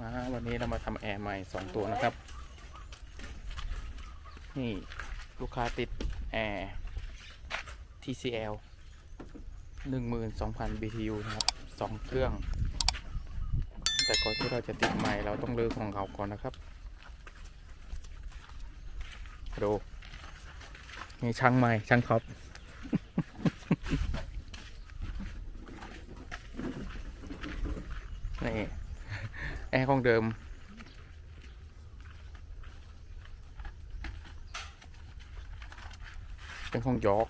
มาวันนี้เรามาทำแอร์ใหม่สองตัวนะครับ นี่ลูกค้าติดแอร์ TCL 12,000 BTU นะครับสองเครื่อง แต่ก่อนที่เราจะติดใหม่เราต้องเลือกของเราก่อนนะครับดูนี่ช่างใหม่ช่างท็อป นี่ แอร์ของเดิม เป็นของยอก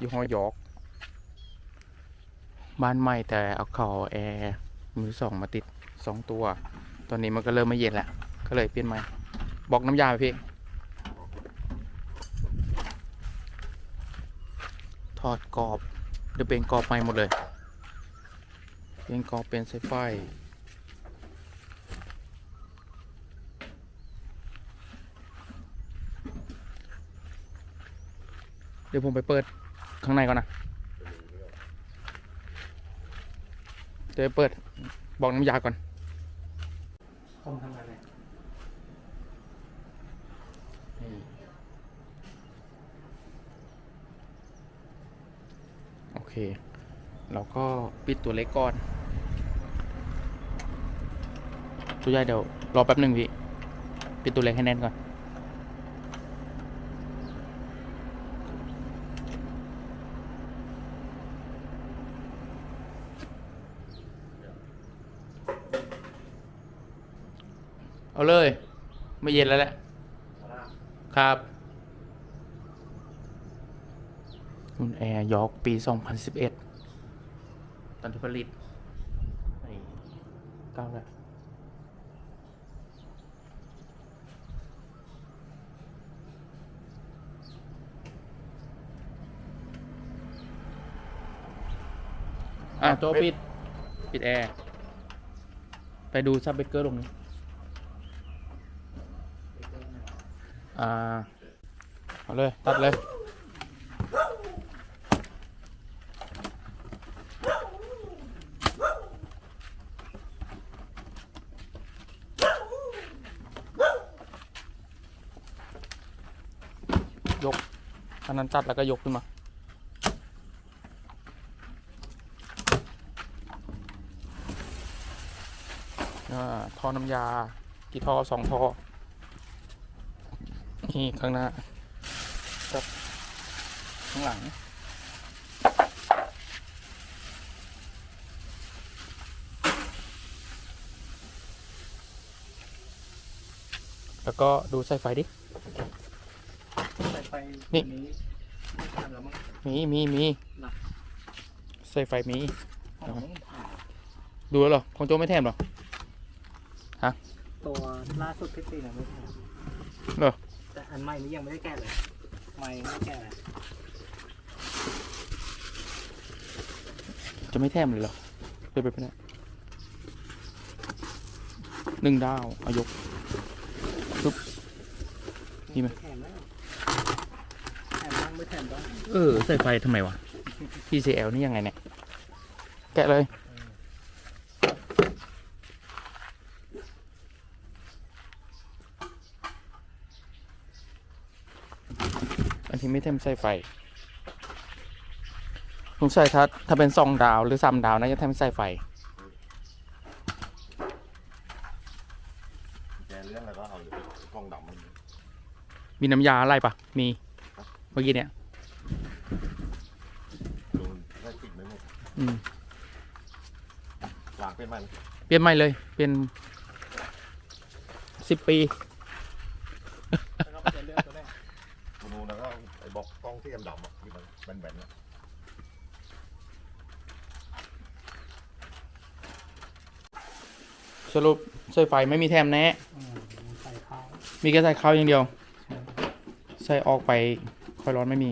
ยี่ห้อยอก บ้านใหม่แต่เอาเข่าแอร์มือสองมาติดสองตัว ตอนนี้มันก็เริ่มไม่เย็นแล้ว ก็เลยเปลี่ยนใหม่บอกน้ำยาไปพี่ ถอดกรอบเดี๋ยวเป็นกรอบใหม่หมดเลย เป็นกรอบเป็นสายไฟ เดี๋ยวผมไปเปิดข้างในก่อนนะเดี๋ยวไปเปิดบอกน้ำยาก่อนคอมทำงานเลยนี่โอเค เราก็ปิดตัวเล็กก่อน ตัวใหญ่เดี๋ยวรอแป๊บหนึ่งพี่ ปิดตัวเล็กให้แน่นก่อน เอาเลย ไม่เย็นแล้วแหละ ครับรุ่นแอร์ยอกปี 2011 ตอนที่ผลิตไอ้เก้าแล้วอะโจปิด ปิดแอร์ ไปดูซับเบเกอร์ลงนี้ อ่าเอาเลย ตัดเลย ยก อันนั้นตัดแล้วก็ยกขึ้นมาอ่าท่อน้ำยา กี่ท่อสองท่อ นี่ข้างหน้ากับข้างหลัง แล้วก็ดูสายไฟดิสายไฟนี่นี้ไม่ทันแล้วมั้งมีมีมีน่ะสายไฟมีของไม่ผ่านดูแล้วเหรอ ของโจไม่แถมเหรอตัวล่าสุดที่ตีนะไม่แถมเหรอ แต่อันใหม่นี้ยังไม่ได้แก้เลยใหม่ไม่แก้เลยจะไม่แถมเลยเหรอเลยไปไม่ได้หนึ่งดาวเอายกนี่ไหมแถมแล้วแถมบ้างไม่แถมบ้างเออสายไฟทำไมวะ TCL นี่ยังไงเนี่ย แกะเลย นนี้ไม่เต็มสายไฟสงสัยถ้าถ้าเป็นสองดาวหรือสามดาวน่าจะเต็มสายไฟแกเรื่องอะไรก็เอาอยู่กล้องดำมันมีน้ำยาอะไรปะมีเมื่อกี้เนี่ยดูได้ติดไม่หมดอืมล้างเป็นมันเปลี่ยนใหม่เลย เป็นสิบปี แล้วก็เป็นเรื่องตัวแรก ดูแล้วก็ไอ้ บล็อกกล้องที่ดำๆอะที่มันแบนๆเนี่ยสรุปสายไฟไม่มีแถมแน่อืมใส่ข้าวมีแค่ใส่เข้าอย่างเดียวใส่ออกไปค่อยร้อนไม่มี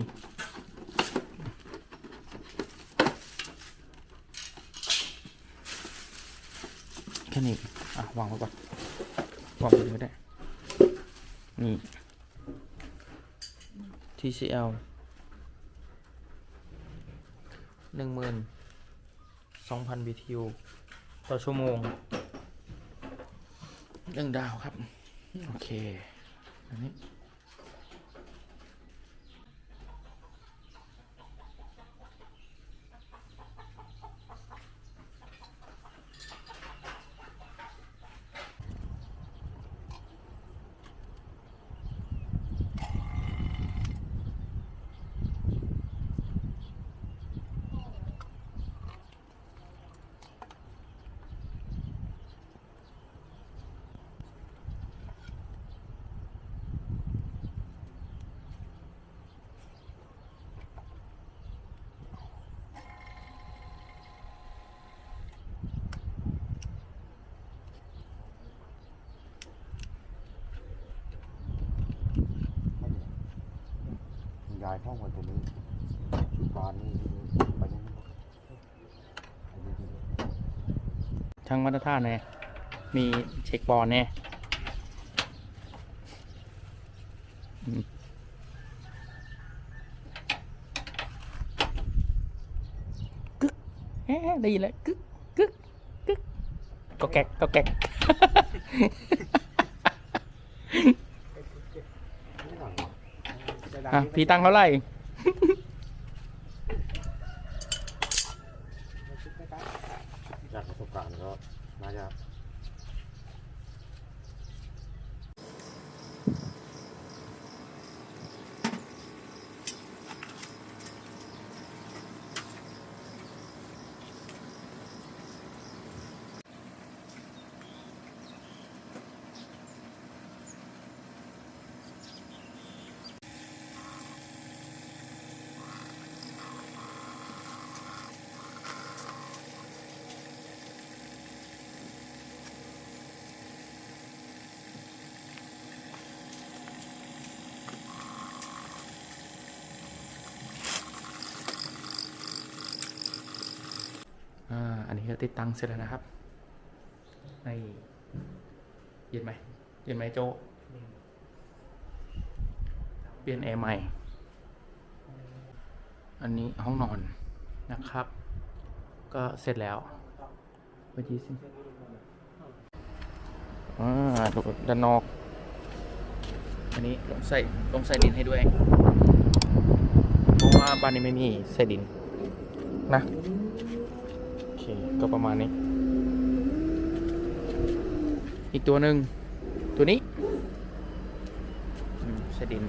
แค่นี้ อะ วางไว้ก่อนวางไว้ก็ได้ นี่ TCL หนึ่งหมื่นสองพัน BTU ต่อชั่วโมงหนึ่งดาวครับ โอเค อันนี้ ย้ายห้องไว้ตรงนี้ชุดบานนี่ไปนี่ช่างมาตรฐานแน่มีเช็คบอลแน่อืมกึกแอะได้ยินแล้วกึกกึกกึกก็แก๊กก็แก๊ก ไม่หนังหรอ จะดัง อะนี้พี่ตั้งเท่าไหร่จากประสบการณ์ก็น่าจะ อ่าอันนี้ก็ติดตั้งเสร็จแล้วนะครับในเย็นไหมเย็นไหมโจเปลี่ยนแอร์ใหม่ อันนี้ห้องนอนนะครับ ก็เสร็จแล้วเมื่อกี้สิอ่าดูด้านนอกอันนี้ลงใส่ลงใส่ดินให้ด้วย เพราะว่าบ้านนี้ไม่มีใส่ดินนะ ก็ประมาณนี้ อีกตัวหนึ่งตัวนี้อืมใส่ดิน